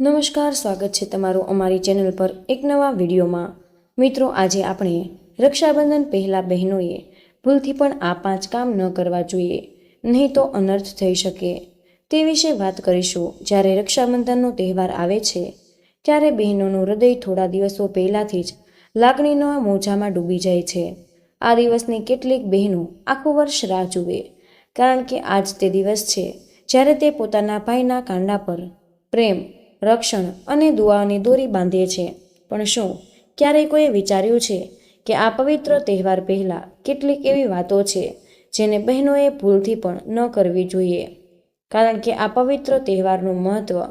નમસ્કાર, સ્વાગત છે તમારું અમારી ચેનલ પર એક નવા વિડીયોમાં. મિત્રો, આજે આપણે રક્ષાબંધન પહેલાં બહેનોએ ભૂલથી પણ આ પાંચ કામ ન કરવા જોઈએ, નહીં તો અનર્થ થઈ શકે. તે વિશે વાત કરીશું. જ્યારે રક્ષાબંધનનો તહેવાર આવે છે, ત્યારે બહેનોનું હૃદય થોડા દિવસો પહેલાંથી જ લાગણીના મોજામાં ડૂબી જાય છે. આ દિવસની કેટલીક બહેનો આખું વર્ષ રાહ જુએ, કારણ કે આજ તે દિવસ છે, જ્યારે તે પોતાના ભાઈના કાંડા પર પ્રેમ રક્ષણ અને દુઆની દોરી બાંધે છે પણ શું? ક્યારેય કોઈએ વિચાર્યું છે કે આ પવિત્ર તહેવાર પહેલાં કેટલીક એવી વાતો છે જેને બહેનોએ ભૂલથી પણ ન કરવી જોઈએ? કારણ કે આ પવિત્ર તહેવારનું મહત્ત્વ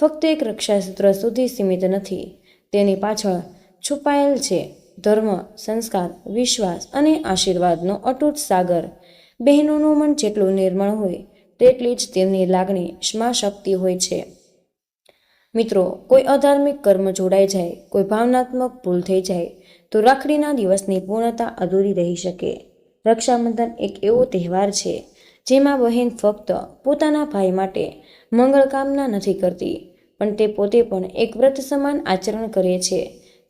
ફક્ત એક રક્ષાસૂત્ર સુધી સીમિત નથી. તેની પાછળ છુપાયેલ છે ધર્મ, સંસ્કાર, વિશ્વાસ અને આશીર્વાદનો અતૂટ સાગર. બહેનોનું મન જેટલું નિર્મળ હોય, તેટલી જ તેમની લાગણી શ્મા શક્તિ હોય છે. મિત્રો, કોઈ અધાર્મિક કર્મ જોડાઈ જાય, કોઈ ભાવનાત્મક ભૂલ થઈ જાય, તો રાખડીના દિવસની પૂર્ણતા અધૂરી રહી શકે. રક્ષાબંધન એક એવો તહેવાર છે, જેમાં બહેન ફક્ત પોતાના ભાઈ માટે મંગળ કામના નથી કરતી, પણ તે પોતે પણ એક વ્રત સમાન આચરણ કરે છે,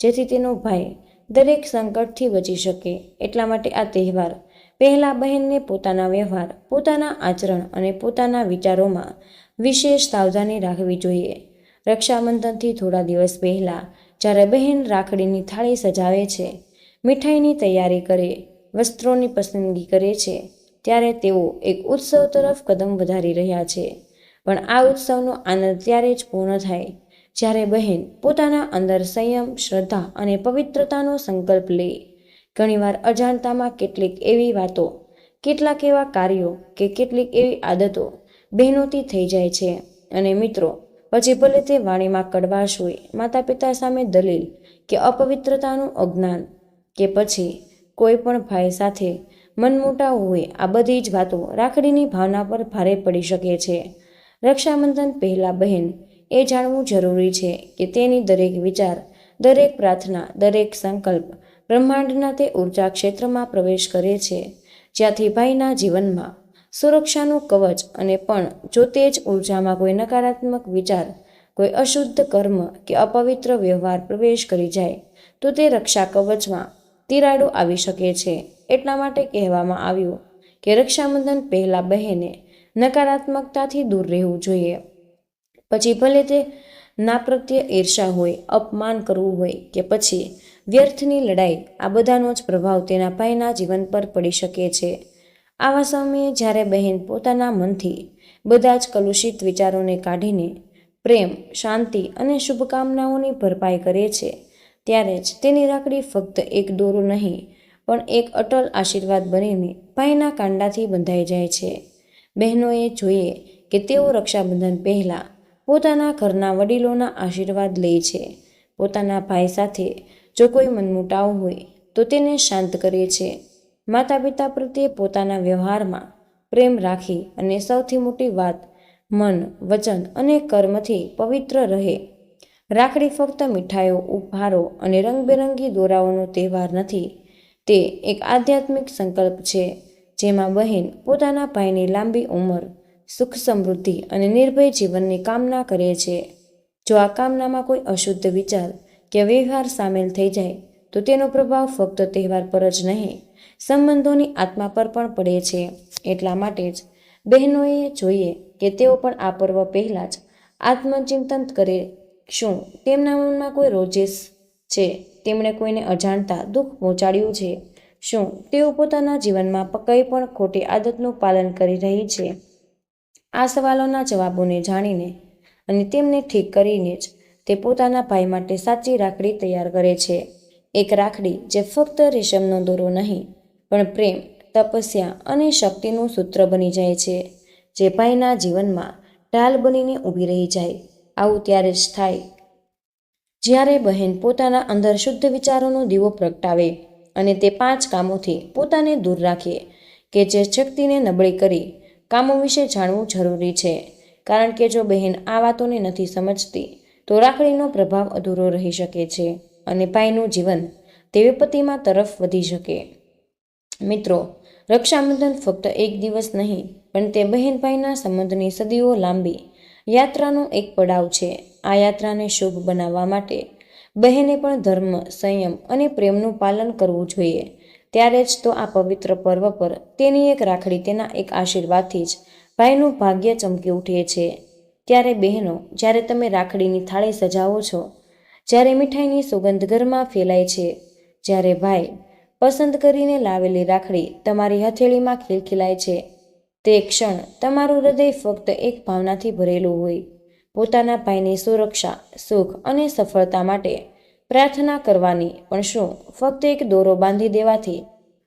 જેથી તેનો ભાઈ દરેક સંકટથી બચી શકે. એટલા માટે આ તહેવાર પહેલાં બહેનને પોતાના વ્યવહાર, પોતાના આચરણ અને પોતાના વિચારોમાં વિશેષ સાવધાની રાખવી જોઈએ. રક્ષાબંધનથી થોડા દિવસ પહેલાં જ્યારે બહેન રાખડીની થાળી સજાવે છે, મીઠાઈની તૈયારી કરે, વસ્ત્રોની પસંદગી કરે છે, ત્યારે તેઓ એક ઉત્સવ તરફ કદમ વધારી રહ્યા છે. પણ આ ઉત્સવનો આનંદ ત્યારે જ પૂર્ણ થાય જ્યારે બહેન પોતાના અંદર સંયમ, શ્રદ્ધા અને પવિત્રતાનો સંકલ્પ લે. ઘણીવાર અજાણતામાં કેટલીક એવી વાતો, કેટલાક એવા કાર્યો કે કેટલીક એવી આદતો બહેનોથી થઈ જાય છે અને મિત્રો પછી ભલે તે વાણીમાં કડવાશ હોય માતા પિતા સામે દલીલ કે અપવિત્રતાનું અજ્ઞાન કે પછી કોઈ પણ ભાઈ સાથે મનમોટાવ હોય, આ બધી જ વાતો રાખડીની ભાવના પર ભારે પડી શકે છે. રક્ષાબંધન પહેલાં બહેન એ જાણવું જરૂરી છે કે તેની દરેક વિચાર, દરેક પ્રાર્થના, દરેક સંકલ્પ બ્રહ્માંડના તે ઊર્જા ક્ષેત્રમાં પ્રવેશ કરે છે, જ્યાંથી ભાઈના જીવનમાં સુરક્ષાનું કવચ અને પણ જો તે જ ઉર્જામાં કોઈ નકારાત્મક વિચાર, કોઈ અશુદ્ધ કર્મ કે અપવિત્ર વ્યવહાર પ્રવેશ કરી જાય, તો તે રક્ષા કવચમાં તિરાડો આવી શકે છે. એટલા માટે કહેવામાં આવ્યું કે રક્ષાબંધન પહેલાં બહેને નકારાત્મકતાથી દૂર રહેવું જોઈએ. પછી ભલે તે ના પ્રત્યે ઈર્ષા હોય, અપમાન કરવું હોય કે પછી વ્યર્થની લડાઈ, આ બધાનો જ પ્રભાવ તેના ભાઈના જીવન પર પડી શકે છે. આવા સમયે જ્યારે બહેન પોતાના મનથી બધા જ કલુષિત વિચારોને કાઢીને પ્રેમ, શાંતિ અને શુભકામનાઓની ભરપાઈ કરે છે, ત્યારે જ તેની રાખડી ફક્ત એક દોરું નહીં, પણ એક અટલ આશીર્વાદ બનીને ભાઈના કાંડાથી બંધાઈ જાય છે. બહેનોએ જોઈએ કે તેઓ રક્ષાબંધન પહેલાં પોતાના ઘરના વડીલોના આશીર્વાદ લે છે. પોતાના ભાઈ સાથે જો કોઈ મનમુટાવ હોય તો તેને શાંત કરે છે. માતા પિતા પ્રત્યે પોતાના વ્યવહારમાં પ્રેમ રાખી અને સૌથી મોટી વાત, મન, વચન અને કર્મથી પવિત્ર રહે. રાખડી ફક્ત મીઠાઈઓ, ઉપહારો અને રંગબેરંગી દોરાઓનો તહેવાર નથી. તે એક આધ્યાત્મિક સંકલ્પ છે, જેમાં બહેન પોતાના ભાઈની લાંબી ઉંમર, સુખ સમૃદ્ધિ અને નિર્ભય જીવનની કામના કરે છે. જો આ કામનામાં કોઈ અશુદ્ધ વિચાર કે વ્યવહાર સામેલ થઈ જાય તો તેનો પ્રભાવ ફક્ત તહેવાર પર જ નહીં, સંબંધોની આત્મા પર પણ પડે છે. એટલા માટે જ બહેનોએ જોઈએ કે તેઓ પણ આ પર્વ પહેલાં જ આત્મચિંતન કરે. શું તેમના મનમાં કોઈ રોજેશ છે? તેમણે કોઈને અજાણતા દુઃખ પહોંચાડ્યું છે? શું તેઓ પોતાના જીવનમાં કંઈ પણ ખોટી આદતનું પાલન કરી રહી છે? આ સવાલોના જવાબોને જાણીને અને તેમને ઠીક કરીને જ તે પોતાના ભાઈ માટે સાચી રાખડી તૈયાર કરે છે. એક રાખડી જે ફક્ત રેશમનો દોરો નહીં, પણ પ્રેમ, તપસ્યા અને શક્તિનું સૂત્ર બની જાય છે, જે ભાઈના જીવનમાં ઢાલ બનીને ઊભી રહી જાય, આવું ત્યારે જ થાય. જ્યારે બહેન પોતાના અંદર શુદ્ધ વિચારોનો દીવો પ્રગટાવે અને તે પાંચ કામોથી પોતાને દૂર રાખે કે જે શક્તિને નબળી કરી, કામો વિશે જાણવું જરૂરી છે. કારણ કે જો બહેન આ વાતોને નથી સમજતી, તો રાખડીનો પ્રભાવ અધૂરો રહી શકે છે. અને ભાઈનું જીવન તે વિપત્તિમાં તરફ વધી શકે. મિત્રો, રક્ષાબંધન ફક્ત એક દિવસ નહીં, પણ તે બહેન ભાઈના સંબંધની સદીઓ લાંબી. યાત્રાનો એક પડાવ છે. આ યાત્રાને શુભ બનાવવા માટે બહેને પણ ધર્મ, સંયમ અને પ્રેમનું પાલન કરવું જોઈએ. ત્યારે જ તો આ પવિત્ર પર્વ પર તેની એક રાખડી તેના એક આશીર્વાદથી જ ભાઈનું ભાગ્ય ચમકી ઉઠે છે. ત્યારે બહેનો, જ્યારે તમે રાખડીની થાળી સજાવો છો જ્યારે મીઠાઈની સુગંધ ઘરમાં ફેલાય છે. જ્યારે ભાઈ પસંદ કરીને લાવેલી રાખડી તમારી હથેળીમાં ખિલખિલાય છે. તે ક્ષણ તમારું હૃદય ફક્ત એક ભાવનાથી ભરેલું હોય. પોતાના ભાઈની સુરક્ષા, સુખ અને સફળતા માટે પ્રાર્થના કરવાની પણ શું? ફક્ત એક દોરો બાંધી દેવાથી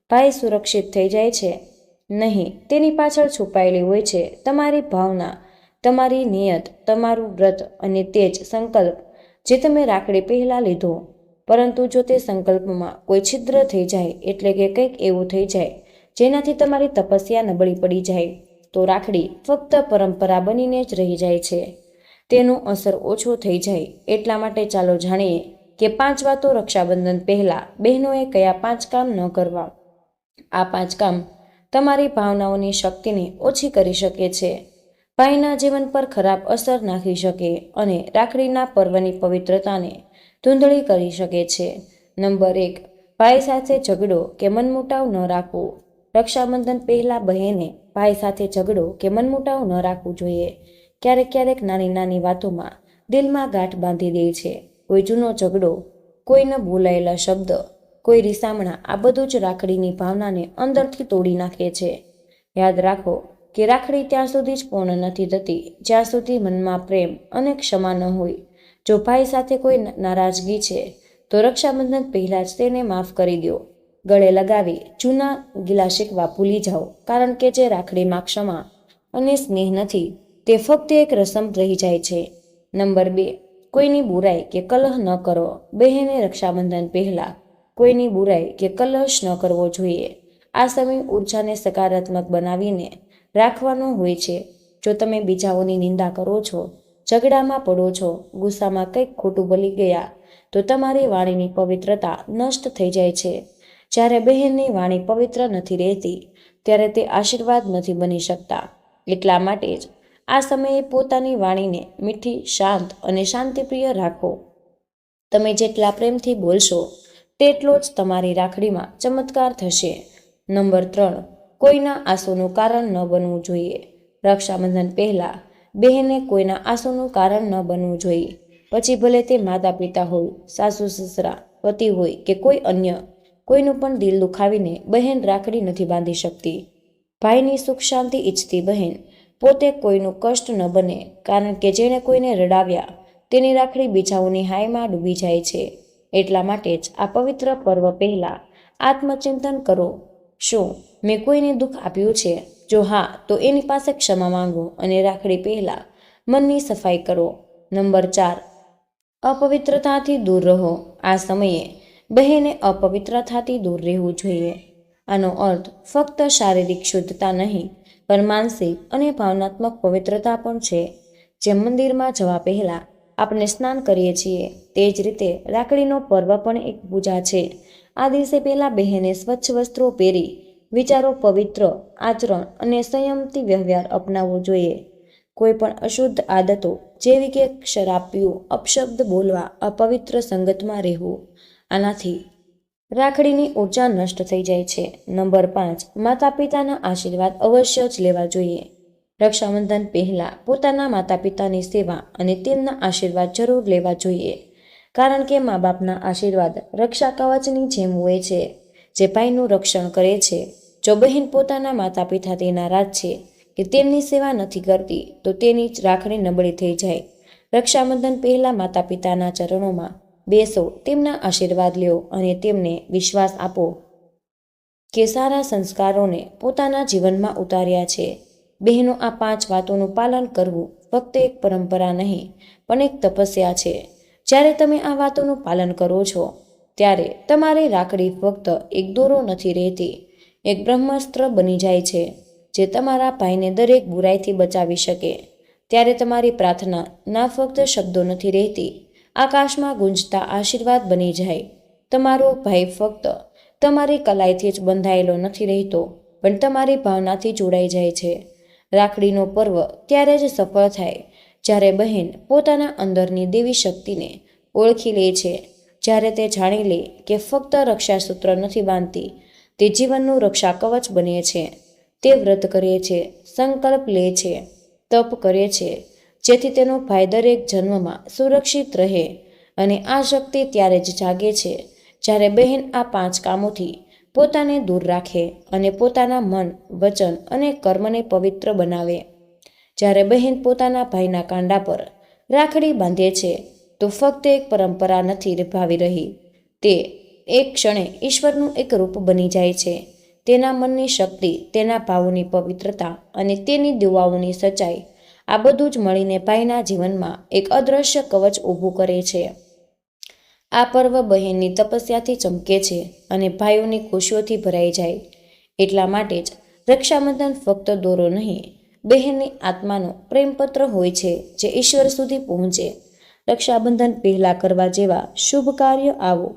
ભાઈ સુરક્ષિત થઈ જાય છે. નહીં, તેની પાછળ છુપાયેલી હોય છે તમારી ભાવના, તમારી નિયત, તમારું વ્રત અને તે જ સંકલ્પ જે તમે રાખડી પહેલાં લીધો. પરંતુ જો તે સંકલ્પમાં કોઈ છિદ્ર થઈ જાય એટલે કે કંઈક એવું થઈ જાય, જેનાથી તમારી તપસ્યા નબળી પડી જાય, તો રાખડી ફક્ત પરંપરા બનીને જ રહી જાય છે. તેનો અસર ઓછો થઈ જાય. એટલા માટે ચાલો જાણીએ કે પાંચ વાતો રક્ષાબંધન પહેલાં બહેનોએ કયા પાંચ કામ ન કરવા. આ પાંચ કામ તમારી ભાવનાઓની શક્તિને ઓછી કરી શકે છે. ભાઈના જીવન પર ખરાબ અસર નાખી શકે અને રાખડીના પર્વની પવિત્રતાને ધૂંધળી કરી શકે છે. નંબર એક, ભાઈ સાથે ઝઘડો કે મનમુટાવ ન રાખવો. રક્ષાબંધન પહેલાં બહેને ભાઈ સાથે ઝઘડો કે મનમુટાવ ન રાખવું જોઈએ. ક્યારેક ક્યારેક નાની નાની વાતોમાં દિલમાં ગાંઠ બાંધી દે છે. કોઈ જૂનો ઝઘડો, કોઈને બોલાયેલા શબ્દ, કોઈ રિસામણા આ બધું જ રાખડીની ભાવનાને અંદરથી તોડી નાખે છે. યાદ રાખો કે રાખડી ત્યાં સુધી જ પૂર્ણ નથી થતી, જ્યાં સુધી મનમાં પ્રેમ અને ક્ષમા ન હોય. જો ભાઈ સાથે કોઈ નારાજગી છે, તો રક્ષાબંધન પહેલાં જ તેને માફ કરી દો. ગળે લગાવી જૂના ગિલા શીખવા ભૂલી જાઓ, કારણ કે જે રાખડીમાં ક્ષમા અને સ્નેહ નથી, તે ફક્ત એક રસમ રહી જાય છે. નંબર બે, કોઈની બુરાઈ કે કલહ ન કરો. બહેને રક્ષાબંધન પહેલાં કોઈની બુરાઈ કે કલશ ન કરવો જોઈએ. આ સમય ઉર્જાને સકારાત્મક બનાવીને રાખવાનો હોય છે. જો તમે બીજાઓની નિંદા કરો છો, ઝઘડામાં પડો છો, ગુસ્સામાં કંઈક ખોટું બોલી ગયા, તો તમારી વાણીની પવિત્રતા નષ્ટ થઈ જાય છે. જ્યારે બહેનની વાણી પવિત્ર નથી રહેતી, ત્યારે તે આશીર્વાદ નથી બની શકતા. એટલા માટે જ આ સમયે પોતાની વાણીને મીઠી, શાંત અને શાંતિપ્રિય રાખો. તમે જેટલા પ્રેમથી બોલશો, તેટલો જ તમારી રાખડીમાં ચમત્કાર થશે. નંબર ત્રણ. કોઈના આંસુનું કારણ ન બનવું જોઈએ. રક્ષાબંધન પહેલાં બહેને કોઈના આંસુનું કારણ ન બનવું જોઈએ. પછી ભલે તે માતા પિતા હોય, સાસુ, સસરા, પતિ હોય કે કોઈ અન્ય, કોઈનું પણ દિલ દુખાવીને બહેન રાખડી નથી બાંધી શકતી. ભાઈની સુખ શાંતિ ઈચ્છતી બહેન પોતે કોઈનું કષ્ટ ન બને કારણ કે જેણે કોઈને રડાવ્યા, તેની રાખડી બીજાઓની હાયમાં ડૂબી જાય છે. એટલા માટે જ આ પવિત્ર પર્વ પહેલાં આત્મચિંતન કરો. શું? મેં કોઈને દુઃખ આપ્યું છે? જો હા, તો એની પાસે ક્ષમા માંગો અને રાખડી પહેલાં મનની સફાઈ કરો. નંબર ચાર, અપવિત્રતાથી દૂર રહો. આ સમયે બહેને અપવિત્રતાથી દૂર રહેવું જોઈએ. આનો અર્થ, ફક્ત શારીરિક શુદ્ધતા નહીં, પણ માનસિક અને ભાવનાત્મક પવિત્રતા પણ છે. જેમ મંદિરમાં જવા પહેલાં આપણે સ્નાન કરીએ છીએ, તે જ રીતે રાખડીનો પર્વ પણ એક પૂજા છે. આ દિવસે પહેલાં બહેને સ્વચ્છ વસ્ત્રો પહેરી, વિચારો પવિત્ર, આચરણ અને સંયમથી વ્યવહાર અપનાવવો જોઈએ. કોઈપણ અશુદ્ધ આદતો, જેવી કે શરાબ પીવું અપશબ્દ બોલવા, અપવિત્ર સંગતમાં રહેવું, આનાથી રાખડીની ઊર્જા નષ્ટ થઈ જાય છે. નંબર પાંચ માતા પિતાના આશીર્વાદ અવશ્ય જ લેવા જોઈએ. રક્ષાબંધન પહેલાં પોતાના માતા પિતાની સેવા અને તેમના આશીર્વાદ જરૂર લેવા જોઈએ. કારણ કે મા બાપના આશીર્વાદ રક્ષા કવચની જેમ હોય છે, જે ભાઈનું રક્ષણ કરે છે. જો બહેન પોતાના માતા પિતાથી નારાજ છે કે તેમની સેવા નથી કરતી, તો તેની જ રાખડી નબળી થઈ જાય. રક્ષાબંધન પહેલાં માતા પિતાના ચરણોમાં બેસો, તેમના આશીર્વાદ લ્યો અને તેમને વિશ્વાસ આપો કે સારા સંસ્કારોને પોતાના જીવનમાં ઉતાર્યા છે. બહેનો આ પાંચ વાતોનું પાલન કરવું ફક્ત એક પરંપરા નહીં, પણ એક તપસ્યા છે. જ્યારે તમે આ વાતોનું પાલન કરો છો, ત્યારે તમારી રાખડી ફક્ત એક દોરો નથી રહેતી. એક બ્રહ્માસ્ત્ર બની જાય છે, જે તમારા ભાઈને દરેક બુરાઈથી બચાવી શકે. ત્યારે તમારી પ્રાર્થના ના ફક્ત શબ્દો નથી રહેતી, આકાશમાં ગુંજતા આશીર્વાદ બની જાય. તમારો ભાઈ ફક્ત તમારી કલાઈથી જ બંધાયેલો નથી રહેતો, પણ તમારી ભાવનાથી જોડાઈ જાય છે. રાખડીનો પર્વ ત્યારે જ સફળ થાય જ્યારે બહેન પોતાના અંદરની દેવી શક્તિને ઓળખી લે છે, જ્યારે તે જાણી લે કે ફક્ત રક્ષાસૂત્ર નથી બાંધતી, તે જીવનનું રક્ષા કવચ બને છે. તે વ્રત કરે છે, સંકલ્પ લે છે, તપ કરે છે, જેથી તેનો ભાઈ દરેક જન્મમાં સુરક્ષિત રહે અને આ શક્તિ ત્યારે જ જાગે છે, જ્યારે બહેન આ પાંચ કામોથી પોતાને દૂર રાખે અને પોતાના મન, વચન અને કર્મને પવિત્ર બનાવે. જ્યારે બહેન પોતાના ભાઈના કાંડા પર રાખડી બાંધે છે, તો ફક્ત એક પરંપરા નથી નિભાવી રહી. તે એક ક્ષણે ઈશ્વરનું એક રૂપ બની જાય છે. તેના મનની શક્તિ, તેના ભાવોની પવિત્રતા અને તેની દુવાઓની સચ્ચાઈ આ બધું જ મળીને ભાઈના જીવનમાં એક અદ્રશ્ય કવચ ઊભું કરે છે. આ પર્વ બહેનની તપસ્યાથી ચમકે છે અને ભાઈઓની ખુશીઓથી ભરાઈ જાય. એટલા માટે જ રક્ષાબંધન ફક્ત દોરો નહીં બહેનની આત્માનો પ્રેમપત્ર હોય છે જે ઈશ્વર સુધી પહોંચે. રક્ષાબંધન પહેલાં કરવા જેવા શુભ કાર્ય આવો.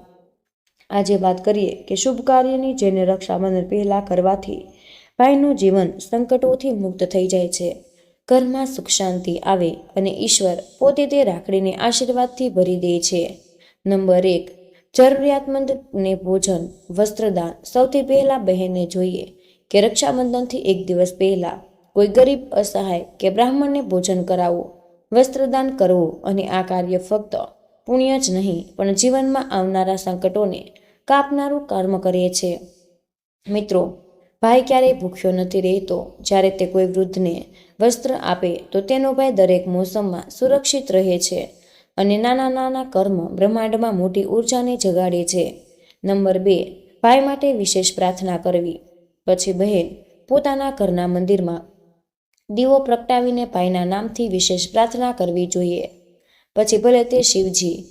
આજે વાત કરીએ કે શુભ કાર્યની જેને રક્ષાબંધન પહેલાં કરવાથી ભાઈનું જીવન સંકટોથી મુક્ત થઈ જાય છે. ઘરમાં સુખ શાંતિ આવે અને ઈશ્વર પોતે તે રાખડીને આશીર્વાદથી ભરી દે છે. નંબર એક, જરૂરિયાતમંદને ભોજન, વસ્ત્રદાન સૌથી પહેલાં બહેનને જોઈએ કે રક્ષાબંધનથી એક દિવસ પહેલાં કોઈ ગરીબ અસહાય કે બ્રાહ્મણને ભોજન કરાવવું, વસ્ત્રદાન કરવું અને આ કાર્ય ફક્ત પુણ્ય જ નહીં, પણ જીવનમાં આવનારા સંકટોને કાપનારું કર્મ કરે છે. મિત્રો, ભાઈ ક્યારેય ભૂખ્યો નથી રહેતો. જ્યારે તે કોઈ વૃદ્ધને વસ્ત્ર આપે, તો તેનો ભાઈ દરેક મોસમમાં સુરક્ષિત રહે છે અને નાના નાના કર્મ બ્રહ્માંડમાં મોટી ઉર્જાને જગાડે છે. નંબર બે, ભાઈ માટે વિશેષ પ્રાર્થના કરવી. પછી બહેન પોતાના ઘરના મંદિરમાં દીવો પ્રગટાવીને ભાઈના નામથી વિશેષ પ્રાર્થના કરવી જોઈએ. પછી ભલે તે શિવજી,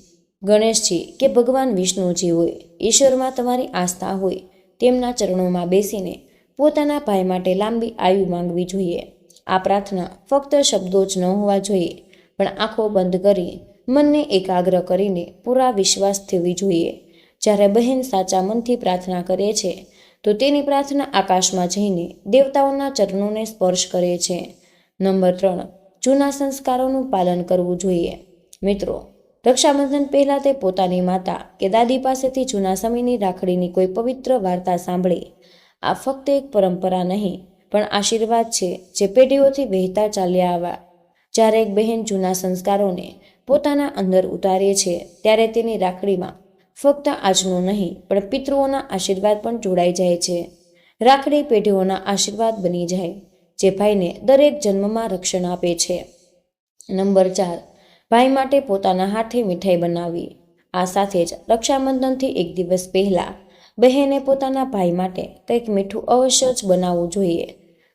ગણેશજી કે ભગવાન વિષ્ણુજી હોય, ઈશ્વરમાં તમારી આસ્થા હોય, તેમના ચરણોમાં બેસીને પોતાના ભાઈ માટે લાંબી આયુ માંગવી જોઈએ. આ પ્રાર્થના ફક્ત શબ્દો જ ન હોવા જોઈએ, પણ આંખો બંધ કરી, મનને એકાગ્ર કરીને પૂરા વિશ્વાસ થવી જોઈએ. જ્યારે બહેન સાચા મનથી પ્રાર્થના કરે છે તો તેની પ્રાર્થના આકાશમાં જઈને દેવતાઓના ચરણોને સ્પર્શ કરે છે. નંબર ત્રણ, જૂના સંસ્કારોનું પાલન કરવું જોઈએ. મિત્રો, રક્ષાબંધન પહેલાં તે પોતાની માતા કે દાદી પાસેથી જૂના સમયની રાખડીની કોઈ પવિત્ર વાર્તા સાંભળે. આ ફક્ત એક પરંપરા નહીં, પણ આશીર્વાદ છે જે પેઢીઓથી વહેતા ચાલ્યા આવ્યા જ્યારે એક બહેન જૂના સંસ્કારોને પોતાના અંદર ઉતારે છે, ત્યારે તેની રાખડીમાં ફક્ત આજનું નહીં, પણ પિતૃઓના આશીર્વાદ પણ જોડાઈ જાય છે. રાખડી પેઢીઓના આશીર્વાદ બની જાય, જે ભાઈને દરેક જન્મમાં રક્ષણ આપે છે. નંબર ચાર, ભાઈ માટે પોતાના હાથે મીઠાઈ બનાવવી. આ સાથે જ રક્ષાબંધનથી એક દિવસ પહેલાં, બહેને પોતાના ભાઈ માટે કંઈક મીઠું અવશ્ય જ બનાવવું જોઈએ.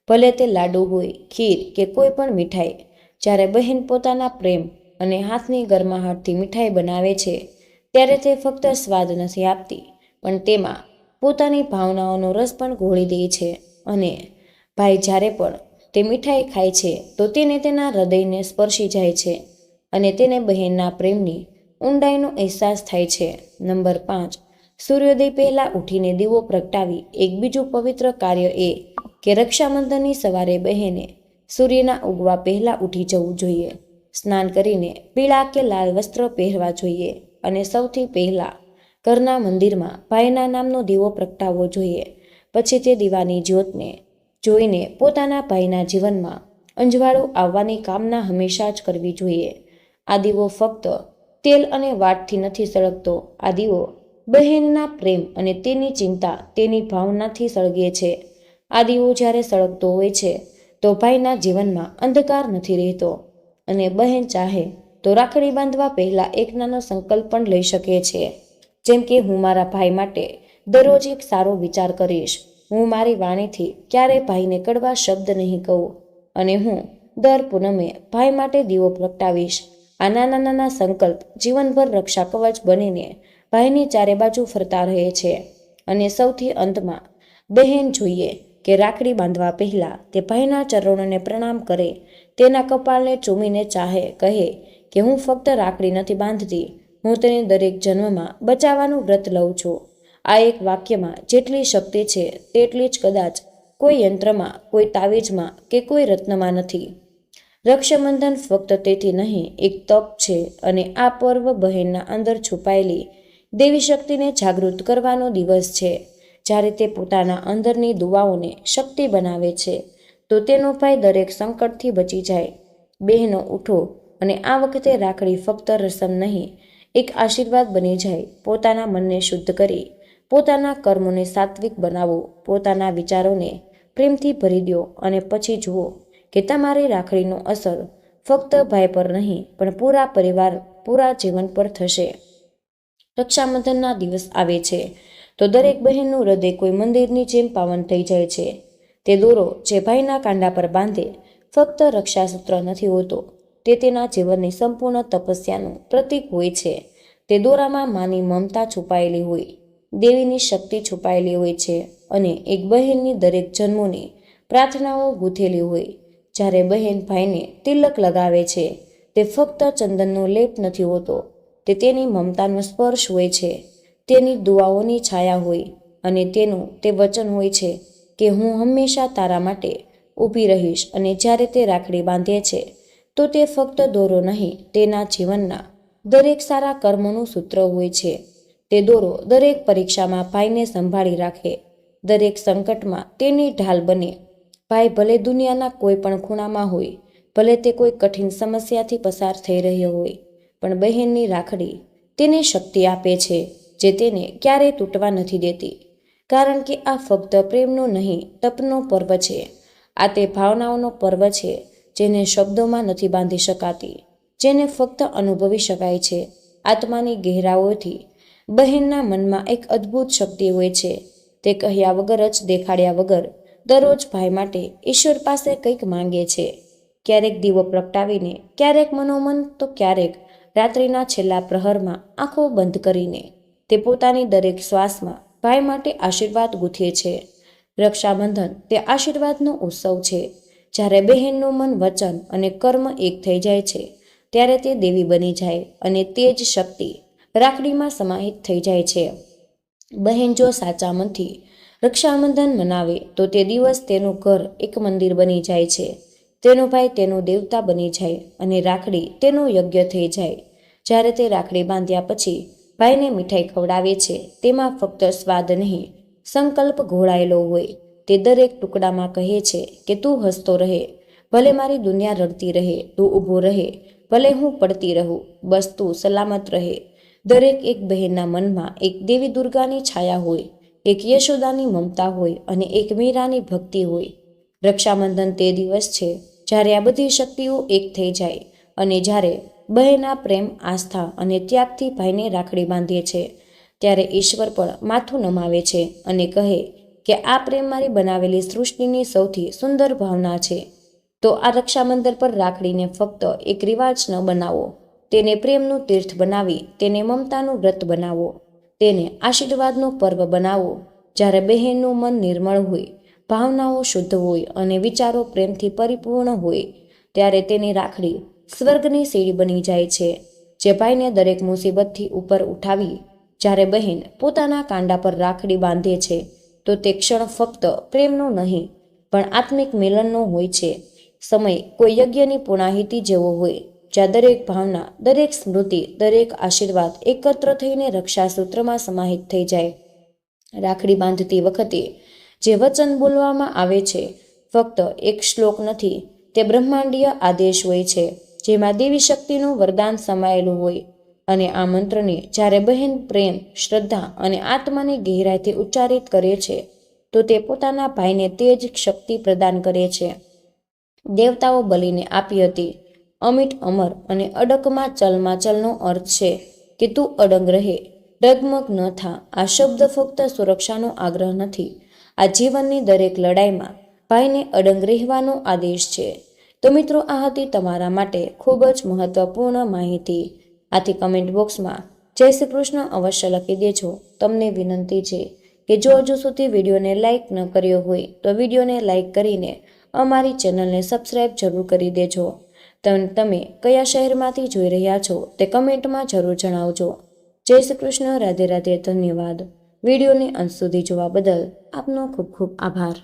ભલે તે લાડુ હોય, ખીર કે કોઈ પણ મીઠાઈ, જ્યારે બહેન પોતાના પ્રેમ અને હાથની ગરમાહટથી મીઠાઈ બનાવે છે ત્યારે તે ફક્ત સ્વાદ નથી આપતી, પણ તેમાં પોતાની ભાવનાઓનો રસ પણ ઘોળી દે છે. અને ભાઈ જ્યારે પણ તે મીઠાઈ ખાય છે, તો તેને તેના હૃદયને સ્પર્શી જાય છે અને તેને બહેનના પ્રેમની ઊંડાઈનો અહેસાસ થાય છે. નંબર પાંચ, સૂર્યોદય પહેલાં ઉઠીને દીવો પ્રગટાવી એક બીજું પવિત્ર કાર્ય એ કે રક્ષાબંધનની સવારે બહેને સૂર્યના ઉગવા પહેલાં ઉઠી જવું જોઈએ. સ્નાન કરીને પીળા કે લાલ વસ્ત્ર પહેરવા જોઈએ. અને સૌથી પહેલાં ઘરના મંદિરમાં ભાઈના નામનો દીવો પ્રગટાવવો જોઈએ. પછી તે દીવાની જ્યોતને જોઈને પોતાના ભાઈના જીવનમાં અંજવાળો આવવાની કામના હંમેશા જ કરવી જોઈએ. આ દીવો ફક્ત તેલ અને વાટથી નથી સળગતો. આ દીવો બહેનના પ્રેમ અને તેની ચિંતા, તેની ભાવનાથી સળગે છે. આ દીવો જ્યારે સળગતો હોય છે, તો ભાઈના જીવનમાં અંધકાર નથી રહેતો અને બહેન ચાહે તો રાખડી બાંધવા પહેલાં એક નાનો સંકલ્પ પણ લઈ શકે છે જેમ કે, હું મારા ભાઈ માટે દરરોજ એક સારો વિચાર કરીશ. હું મારી વાણીથી ક્યારેય ભાઈને કડવા શબ્દ નહીં કહું. અને હું દર પૂનમે ભાઈ માટે દીવો પ્રગટાવીશ. આ નાના નાના સંકલ્પ જીવનભર રક્ષા કવચ બનીને ભાઈની ચારે બાજુ ફરતા રહે છે. અને સૌથી અંતમાં, બહેન જોઈએ કે રાખડી બાંધવા પહેલાં તે ભાઈના ચરણોને પ્રણામ કરે, તેના કપાળને ચૂમીને ચાહે, કહે કે હું ફક્ત રાખડી નથી બાંધતી, હું તેને દરેક જન્મમાં બચાવવાનું વ્રત લઉં છું. આ એક વાક્યમાં જેટલી શક્તિ છે તેટલી જ કદાચ કોઈ યંત્રમાં, કોઈ તાવીજમાં કે કોઈ રત્નમાં નથી. રક્ષાબંધન ફક્ત તેથી નહીં, એક તપ છે અને આ પર્વ બહેનના અંદર છુપાયેલી દેવી શક્તિને જાગૃત કરવાનો દિવસ છે. જ્યારે તે પોતાના અંદરની દુવાઓને શક્તિ બનાવે છે, તો તેનો ભાઈ દરેક સંકટથી બચી જાય. બહેનો, ઉઠો અને આ વખતે રાખડી ફક્ત રસમ નહીં, એક આશીર્વાદ બની જાય. પોતાના મનને શુદ્ધ કરી, પોતાના કર્મોને સાત્વિક બનાવો, પોતાના વિચારોને પ્રેમથી ભરી દો અને પછી જુઓ કે તમારી રાખડીનો અસર ફક્ત ભાઈ પર નહીં, પણ પૂરા પરિવાર, પૂરા જીવન પર થશે. રક્ષાબંધનના દિવસ આવે છે, તો દરેક બહેનનું હૃદય કોઈ મંદિરની જેમ પાવન થઈ જાય છે. તે દોરો જે ભાઈના કાંડા પર બાંધે, ફક્ત રક્ષાસૂત્ર નથી હોતો. તે તેના જીવનની સંપૂર્ણ તપસ્યાનું પ્રતીક હોય છે. તે દોરામાં માની મમતા છુપાયેલી હોય, દેવીની શક્તિ છુપાયેલી હોય છે અને એક બહેનની દરેક જન્મોની પ્રાર્થનાઓ ગૂંથેલી હોય. જ્યારે બહેન ભાઈને તિલક લગાવે છે, તે ફક્ત ચંદનનો લેપ નથી હોતો, તે તેની મમતાનો સ્પર્શ હોય છે. તેની દુઆઓની છાયા હોય અને તેનું તે વચન હોય છે કે હું હંમેશા તારા માટે ઊભી રહીશ અને જ્યારે તે રાખડી બાંધે છે તો તે ફક્ત દોરો નહીં, તેના જીવનના દરેક સારા કર્મનું સૂત્ર હોય છે. તે દોરો દરેક પરીક્ષામાં ભાઈને સંભાળી રાખે. દરેક સંકટમાં તેની ઢાલ બને. ભાઈ ભલે દુનિયાના કોઈ પણ ખૂણામાં હોય, ભલે તે કોઈ કઠિન સમસ્યાથી પસાર થઈ રહ્યો હોય, પણ બહેનની રાખડી તેને શક્તિ આપે છે, જે તેને ક્યારેય તૂટવા નથી દેતી. કારણ કે આ ફક્ત પ્રેમનો નહીં, તપનો પર્વ છે. આ તે ભાવનાઓનો પર્વ છે જેને શબ્દોમાં નથી બાંધી શકાતી, જેને ફક્ત અનુભવી શકાય છે. આત્માની ગહેરાઓથી બહેનના મનમાં એક અદ્ભુત શક્તિ હોય છે. તે કહ્યા વગર જ દેખાડ્યા વગર દરરોજ ભાઈ માટે ઈશ્વર પાસે કંઈક માંગે છે. ક્યારેક દીવો પ્રગટાવીને, ક્યારેક મનોમન તો ક્યારેક રાત્રિના છેલ્લા પ્રહરમાં આંખો બંધ કરીને. તે પોતાની દરેક શ્વાસમાં ભાઈ માટે આશીર્વાદ ગૂંથે છે. રક્ષાબંધન તે આશીર્વાદનો ઉત્સવ છે. જ્યારે બહેનનું મન વચન અને કર્મ એક થઈ જાય છે, ત્યારે તે દેવી બની જાય અને તે જ શક્તિ રાખડીમાં સમાહિત થઈ જાય છે. બહેન જો સાચા મનથી રક્ષાબંધન મનાવે, તો તે દિવસ તેનું ઘર એક મંદિર બની જાય છે. તેનો ભાઈ તેનો દેવતા બની જાય અને રાખડી તેનો યજ્ઞ થઈ જાય. જ્યારે તે રાખડી બાંધ્યા પછી ભાઈને મીઠાઈ ખવડાવે છે, તેમાં ફક્ત સ્વાદ નહીં, સંકલ્પ ઘોળાયેલો હોય. તે દરેક ટુકડામાં કહે છે કે તું હસતો રહે, ભલે મારી દુનિયા રડતી રહે, તું ઊભો રહે, ભલે હું પડતી રહું, બસ તું સલામત રહે. દરેક એક બહેનના મનમાં એક દેવી દુર્ગાની છાયા હોય, એક યશોદાની મમતા હોય અને એક મીરાની ભક્તિ હોય. રક્ષાબંધન તે દિવસ છે જ્યારે આ બધી શક્તિઓ એક થઈ જાય અને જ્યારે બહેના પ્રેમ, આસ્થા અને ત્યાગથી ભાઈને રાખડી બાંધે છે, ત્યારે ઈશ્વર પણ માથું નમાવે છે અને કહે કે આ પ્રેમ મારી બનાવેલી સૃષ્ટિની સૌથી સુંદર ભાવના છે. તો આ રક્ષાબંધન પર રાખડીને ફક્ત એક રિવાજ ન બનાવો. તેને પ્રેમનું તીર્થ બનાવી, તેને મમતાનું વ્રત બનાવો, તેને આશીર્વાદનો પર્વ બનાવો. જ્યારે બહેનનું મન નિર્મળ હોય, ભાવનાઓ શુદ્ધ હોય અને વિચારો પ્રેમથી પરિપૂર્ણ હોય, ત્યારે તેની રાખડી સ્વર્ગની સીડી બની જાય છે, જે ભાઈને દરેક મુસીબતથી ઉપર ઉઠાવી, જ્યારે બહેન પોતાના કાંડા પર રાખડી બાંધે છે. તો તે ક્ષણ ફક્ત પ્રેમનો નહીં, પણ આત્મિક મિલનનો હોય છે. સમય કોઈ યજ્ઞની પૂર્ણાહિતી જેવો હોય, જ્યાં દરેક ભાવના, દરેક સ્મૃતિ, દરેક આશીર્વાદ એકત્ર થઈને રક્ષાસૂત્રમાં સમાહિત થઈ જાય. રાખડી બાંધતી વખતે જે વચન બોલવામાં આવે છે, ફક્ત એક શ્લોક નથી, તે બ્રહ્માંડીય આદેશ હોય છે, જેમાં દેવી શક્તિનું વરદાન સમાયેલું હોય. અને આ મંત્રને જ્યારે બહેન પ્રેમ, શ્રદ્ધા અને આત્માની ગહેરાઈથી ઉચ્ચારિત કરે છે, તો તે પોતાના ભાઈને તે જ શક્તિ પ્રદાન કરે છે. દેવતાઓ બલીને આપી હતી. અમિટ અમર અને અડકમાં ચલમાં ચલનો અર્થ છે કે તું અડંગ રહે, ડગમગ ન થા. આ શબ્દ ફક્ત સુરક્ષાનો આગ્રહ નથી. આ જીવનની દરેક લડાઈમાં ભાઈને અડંગ રહેવાનો આદેશ છે. તો મિત્રો, આ હતી તમારા માટે ખૂબ જ મહત્વપૂર્ણ માહિતી. આથી કમેન્ટ બોક્સમાં જય શ્રી કૃષ્ણ અવશ્ય લખી દેજો. તમને વિનંતી છે કે જો હજુ સુધી વિડીયોને લાઇક ન કર્યો હોય તો વિડીયોને લાઇક કરીને અમારી ચેનલને સબસ્ક્રાઇબ જરૂર કરી દેજો. તમે કયા શહેરમાંથી જોઈ રહ્યા છો તે કમેન્ટમાં જરૂર જણાવજો. જય શ્રી કૃષ્ણ, રાધે રાધે, ધન્યવાદ. વિડીયોને અંત સુધી જોવા બદલ આપનો ખૂબ ખૂબ આભાર.